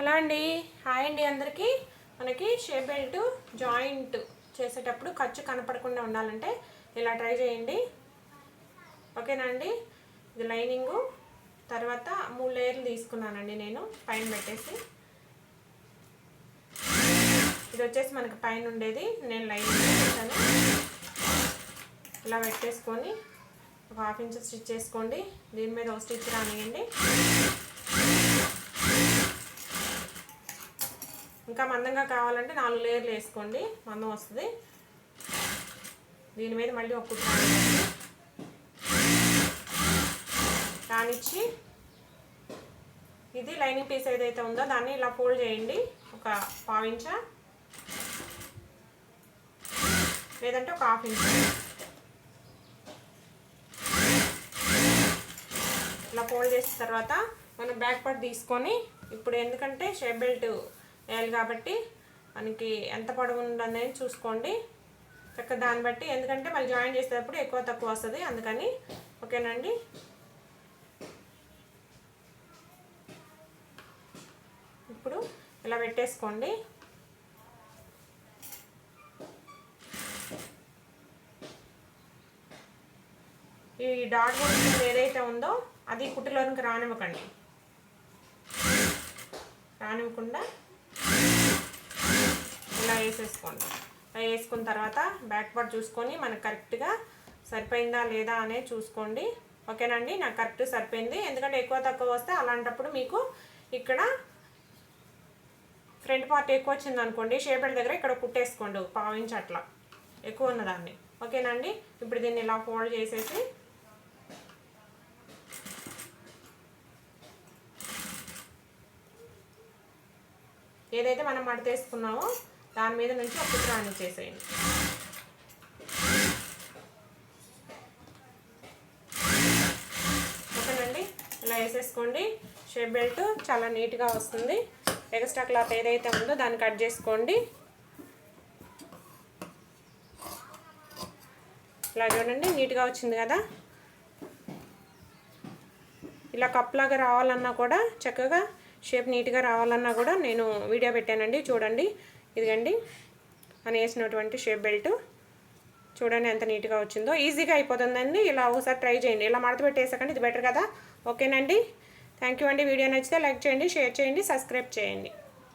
Hello అండి. Hi అండి అందరికీ. మనకి షే బెల్ట్ జాయింట్ చేసేటప్పుడు ఖర్చు కనపడకుండా ఉండాలంటే ఇలా ట్రై చేయండి. ఓకేనా అండి? ఇది లైనింగు. తర్వాత మూడు లేయర్లు తీసుకున్నానండి నేను పైన పెట్టేసి. ఇది వచ్చేసి మనకి పైన ఉండేది. నేను లైనింగ్ పెట్టాను ఇలా పెట్టేసుకొని ఒక హాఫ్ ఇంచ్ స్టిచ్ చేసుకోండి. దీని మీద ఒక స్టిచ్ రానియండి. ఇంకా మందంగా కావాలంటే నాలుగు లేయర్లు వేసుకోండి. మందం వస్తుంది. దీని మీద మళ్ళీ ఒక కుట్టు రానిచ్చి ఇది లైనింగ్ పీస్ ఏదైతే ఉందో దాన్ని ఇలా ఫోల్డ్ చేయండి. ఒక పావు లేదంటే ఒక హాఫ్ ఇంచ్. ఇలా ఫోల్డ్ చేసిన తర్వాత మనం బ్యాక్ పార్ట్ తీసుకొని ఇప్పుడు ఎందుకంటే షేప్ బెల్ట్ వేయాలి కాబట్టి మనకి ఎంత పొడవు ఉందనేది చూసుకోండి. చక్కగా దాన్ని బట్టి ఎందుకంటే మళ్ళీ జాయిన్ చేసేటప్పుడు ఎక్కువ తక్కువ వస్తుంది. అందుకని ఓకేనండి. ఇప్పుడు ఇలా పెట్టేసుకోండి. ఈ డాట్ గురించి ఏదైతే ఉందో అది కుట్టులోనికి రానివ్వకండి. రానివ్వకుండా వేసేసుకోండి. ఇలా వేసుకున్న తర్వాత బ్యాక్ పార్ట్ చూసుకొని మనకు కరెక్ట్గా సరిపోయిందా లేదా అనేది చూసుకోండి. ఓకేనండి? నాకు కరెక్ట్ సరిపోయింది. ఎందుకంటే ఎక్కువ తక్కువ వస్తే అలాంటప్పుడు మీకు ఇక్కడ ఫ్రంట్ పార్ట్ ఎక్కువ వచ్చింది అనుకోండి షేపెడ్ దగ్గర ఇక్కడ కుట్టేసుకోండి ఒక పావు ఇంచ్ అట్లా. ఎక్కువ ఉన్నదాన్ని ఓకేనండి? ఇప్పుడు దీన్ని ఇలా ఫోల్డ్ చేసేసి ఏదైతే మనం మడతేసుకున్నామో దాని మీద నుంచి ఒక కుట్ర చేసేయండి. ఓకేనండి ఇలా వేసేసుకోండి. షేప్ బెల్ట్ చాలా నీట్గా వస్తుంది. ఎక్స్ట్రా క్లాత్ ఏదైతే ఉందో దాన్ని కట్ చేసుకోండి. ఇలా చూడండి నీట్గా వచ్చింది కదా. ఇలా కప్లాగా రావాలన్నా కూడా చక్కగా షేప్ నీట్గా రావాలన్నా కూడా నేను వీడియో పెట్టానండి చూడండి. ఇదిగండి. అని వేసినటువంటి షేప్ బెల్ట్ చూడండి ఎంత నీట్గా వచ్చిందో. ఈజీగా అయిపోతుందండి. ఇలా ఒకసారి ట్రై చేయండి. ఇలా మడత పెట్టేసాకండి ఇది బెటర్ కదా. ఓకేనండి థ్యాంక్ యూ అండి. వీడియో నచ్చితే లైక్ చేయండి షేర్ చేయండి సబ్స్క్రైబ్ చేయండి.